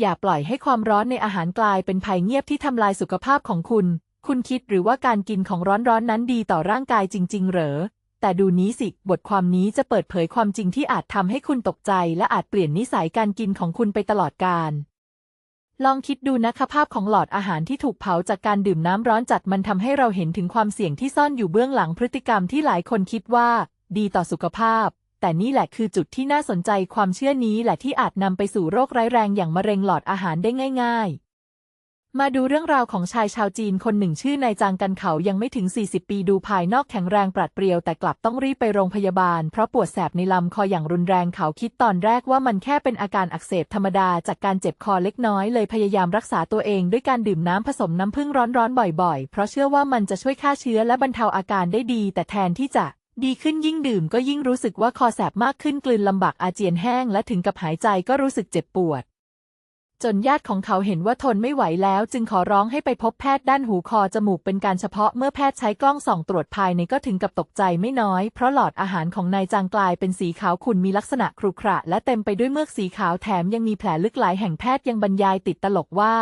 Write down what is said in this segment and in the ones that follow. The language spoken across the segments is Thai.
อย่าปล่อยให้ความร้อนในอาหารกลายเป็นภัยเงียบที่ทำลายสุขภาพของคุณ คุณคิดหรือว่าการกินของร้อนๆนั้นดีต่อร่างกายจริง ๆ เหรอ แต่ดูนี้สิ บทความนี้จะเปิดเผยความจริงที่อาจทำให้คุณตกใจ และอาจเปลี่ยนนิสัยการกินของคุณไปตลอดกาล ลองคิดดูนะคะภาพของหลอดอาหารที่ถูกเผาจากการดื่มน้ำร้อนจัดมันทำให้เราเห็นถึงความเสี่ยงที่ซ่อนอยู่เบื้องหลังพฤติกรรมที่หลายคนคิดว่า ดีต่อสุขภาพ แต่นี่แหละคือจุดที่น่าสนใจความเชื่อนี้แหละที่อาจนำไปสู่โรคร้ายแรงอย่างมะเร็งหลอดอาหารได้ง่าย ๆ มาดูเรื่องราวของชายชาวจีนคนหนึ่งชื่อนายจางกันเขายังไม่ถึง 40 ปีดูภายนอกแข็งแรงปราดเปรียว แต่กลับต้องรีบไปโรงพยาบาล เพราะปวดแสบในลำคออย่างรุนแรงเขาคิดตอนแรกว่ามันแค่เป็นอาการอักเสบธรรมดาจากการเจ็บคอเล็กน้อยเลยพยายามรักษาตัวเองด้วยการดื่มน้ำผสมน้ำผึ้งร้อนๆบ่อย ๆ เพราะเชื่อว่ามันจะช่วยฆ่าเชื้อและบรรเทาอาการได้ดี แต่แทนที่จะ ดีขึ้นยิ่งดื่มก็ยิ่งรู้สึกว่าคอแสบมากขึ้นกลืนลำบากอาเจียนแห้งและถึงกับหายใจก็รู้สึกเจ็บปวด จนญาติของเขาเห็นว่าทนไม่ไหวแล้ว จึงขอร้องให้ไปพบแพทย์ด้านหูคอจมูกเป็นการเฉพาะเมื่อแพทย์ใช้กล้องส่องตรวจภายในก็ถึงกับตกใจไม่น้อย เพราะหลอดอาหารของนายจางกลายเป็นสีขาวขุ่นมีลักษณะครุขระและเต็มไปด้วยเมือกสีขาวแถมยังมีแผลลึกหลายแห่งแพทย์ยังบรรยายติดตลกว่า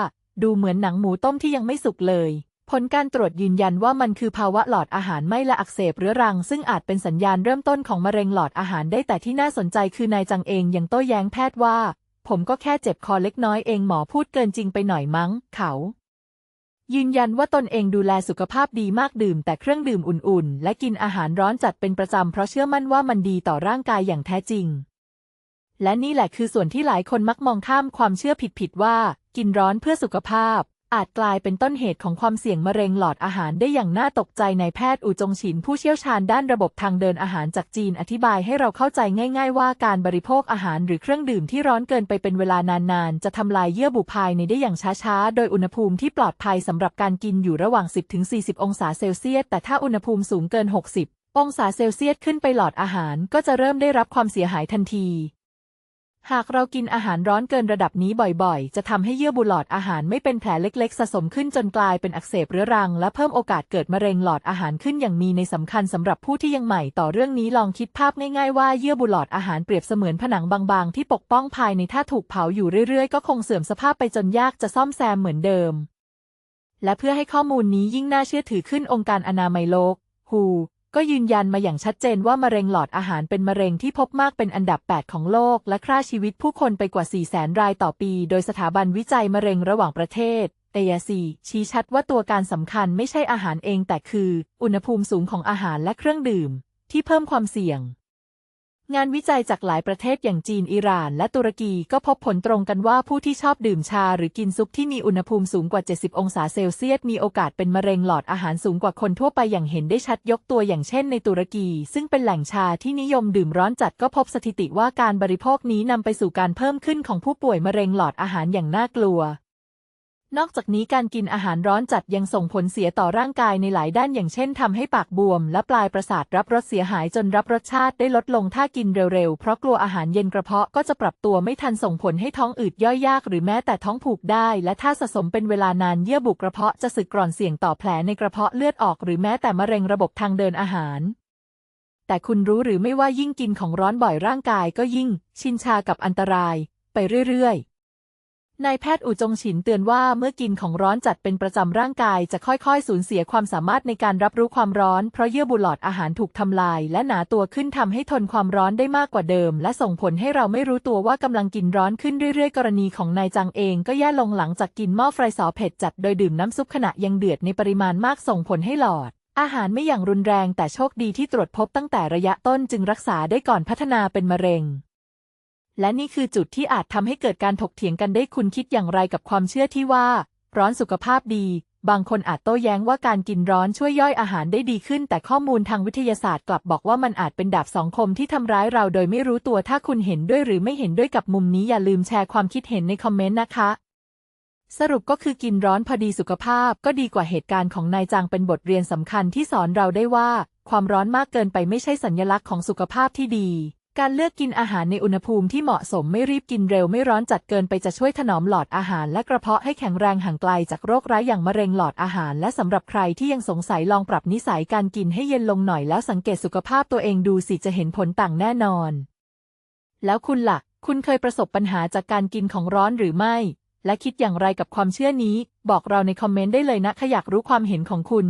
ดูเหมือนหนังหมูต้มที่ยังไม่สุกเลย ผลการตรวจยืนยันว่ามันคือภาวะหลอดอาหารไม่ละอักเสบเรื้อรัง ซึ่งอาจเป็นสัญญาณเริ่มต้นของมะเร็งหลอดอาหารได้แต่ที่น่าสนใจคือนายจังเองยังโต้แย้งแพทย์ว่า ผมก็แค่เจ็บคอเล็กน้อยเองหมอพูดเกินจริงไปหน่อยมั้ง เขา ยืนยันว่าตนเองดูแลสุขภาพดีมากดื่ม แต่เครื่องดื่มอุ่นๆ และกินอาหารร้อนจัดเป็นประจำเพราะเชื่อมั่นว่ามันดีต่อร่างกายอย่างแท้จริง และนี่แหละคือส่วนที่หลายคนมักมองข้ามความเชื่อผิดๆว่า กินร้อนเพื่อสุขภาพ อาจกลายเป็นต้นเหตุของความเสี่ยงมะเร็งหลอดอาหารได้อย่างน่าตกใจในายแพทย์อูจงฉินผู้เชี่ยวชาญด้านระบบทางเดินอาหารจากจีนอธิบายให้เราเข้าใจง่าย ๆ ว่าการบริโภคอาหารหรือเครื่องดื่มที่ร้อนเกินไปเป็นเวลานานๆ จะทำลายเยื่อบุภายในได้อย่างช้าๆ โดยอุณหภูมิที่ปลอดภัยสำหรับการกินอยู่ระหว่าง 10-40 องศาเซลเซียส แต่ถ้าอุณหภูมิสูงเกิน 60 องศาเซลเซียสขึ้นไปหลอดอาหารก็จะเริ่มได้รับความเสียหายทันที หากเรากินอาหารร้อนเกินระดับนี้บ่อยๆ จะทำให้เยื่อบุหลอดอาหารไม่เป็นแผลเล็กๆ สะสมขึ้นจนกลายเป็นอักเสบเรื้อรัง และเพิ่มโอกาสเกิดมะเร็งหลอดอาหารขึ้นอย่างมีในสำคัญสำหรับผู้ที่ยังใหม่ต่อเรื่องนี้ลองคิดภาพง่ายๆว่าเยื่อบุหลอดอาหารเปรียบเสมือนผนังบางๆ ที่ปกป้องภายในถ้าถูกเผาอยู่เรื่อยๆ ก็คงเสื่อมสภาพไปจนยากจะซ่อมแซมเหมือนเดิม และเพื่อให้ข้อมูลนี้ยิ่งน่าเชื่อถือขึ้นองค์การอนามัยโลก WHO ก็ยืนยันมาอย่างชัดเจนว่ามะเร็งหลอดอาหารเป็นมะเร็งที่พบมากเป็นอันดับ 8 ของโลก และฆ่าชีวิตผู้คนไปกว่า 4 0 0 0 0รายต่อปี โดยสถาบันวิจัยมะเร็งระหว่างประเทศ AAC ชี้ชัดว่าตัวการสำคัญไม่ใช่อาหารเองแต่คือ อุณหภูมิสูงของอาหารและเครื่องดื่ม ที่เพิ่มความเสี่ยง งานวิจัยจากหลายประเทศอย่างจีนอิหร่าน และตุรกีก็พบผลตรงกันว่าผู้ที่ชอบดื่มชาหรือกินซุปที่มีอุณหภูมิสูงกว่า 70 องศาเซลเซียสมีโอกาสเป็นมะเร็งหลอดอาหารสูงกว่าคนทั่วไปอย่างเห็นได้ชัดยกตัวอย่างเช่นในตุรกี ซึ่งเป็นแหล่งชาที่นิยมดื่มร้อนจัดก็พบสถิติว่าการบริโภคนี้นำไปสู่การเพิ่มขึ้นของผู้ป่วยมะเร็งหลอดอาหารอย่างน่ากลัว นอกจากนี้การกินอาหารร้อนจัดยังส่งผลเสียต่อร่างกายในหลายด้านอย่างเช่นทำให้ปากบวม และปลายประสาทรับรสเสียหายจนรับรสชาติได้ลดลงถ้ากินเร็วๆ เพราะกลัวอาหารเย็นกระเพาะก็จะปรับตัวไม่ทันส่งผลให้ท้องอืดย่อยยาก หรือแม้แต่ท้องผูกได้ และถ้าสะสมเป็นเวลานานเยื่อบุกระเพาะจะสึกกร่อนเสี่ยงต่อแผลในกระเพาะเลือดออก หรือแม้แต่มะเร็งระบบทางเดินอาหารแต่คุณรู้หรือไม่ว่ายิ่งกินของร้อนบ่อยร่างกายก็ยิ่ง ชินชากับอันตราย ไปเรื่อยๆ นายแพทย์อูจงฉินเตือนว่าเมื่อกินของร้อนจัดเป็นประจำร่างกายจะค่อยๆ สูญเสียความสามารถในการรับรู้ความร้อน เพราะเยื่อบุหลอดอาหารถูกทำลาย และหนาตัวขึ้นทำให้ทนความร้อนได้มากกว่าเดิม และส่งผลให้เราไม่รู้ตัวว่ากำลังกินร้อนขึ้นเรื่อยๆ กรณีของนายจังเองก็แย่ลงหลังจากกินหม้อไฟสอเผ็ดจัดโดยดื่มน้ำซุปขณะยังเดือดในปริมาณมากส่งผลให้หลอดอาหารไม่อย่างรุนแรงแต่โชคดีที่ตรวจพบตั้งแต่ระยะต้นจึงรักษาได้ก่อนพัฒนาเป็นมะเร็ง และนี่คือจุดที่อาจทำให้เกิดการถกเถียงกันได้คุณคิดอย่างไรกับความเชื่อที่ว่า ร้อนสุขภาพดี บางคนอาจโต้แย้งว่าการกินร้อนช่วยย่อยอาหารได้ดีขึ้น แต่ข้อมูลทางวิทยาศาสตร์กลับบอกว่ามันอาจเป็นดาบสองคมที่ทำร้ายเราโดยไม่รู้ตัวถ้าคุณเห็นด้วยหรือไม่เห็นด้วยกับมุมนี้อย่าลืมแชร์ความคิดเห็นในคอมเมนต์นะคะสรุปก็คือกินร้อนพอดีสุขภาพก็ดีกว่าเหตุการณ์ของนายจางเป็นบทเรียนสำคัญที่สอนเราได้ว่า ความร้อนมากเกินไปไม่ใช่สัญลักษณ์ของสุขภาพที่ดี การเลือกกินอาหารในอุณหภูมิที่เหมาะสมไม่รีบกินเร็วไม่ร้อนจัดเกินไปจะช่วยถนอมหลอดอาหารและกระเพาะให้แข็งแรงห่างไกลจากโรคร้ายอย่างมะเร็งหลอดอาหาร และสำหรับใครที่ยังสงสัยลองปรับนิสัยการกินให้เย็นลงหน่อยแล้วสังเกตสุขภาพตัวเองดูสิจะเห็นผลต่างแน่นอน แล้วคุณล่ะ คุณเคยประสบปัญหาจากการกินของร้อนหรือไม่ และคิดอย่างไรกับความเชื่อนี้ บอกเราในคอมเมนต์ได้เลยนะถ้าอยากรู้ความเห็นของคุณ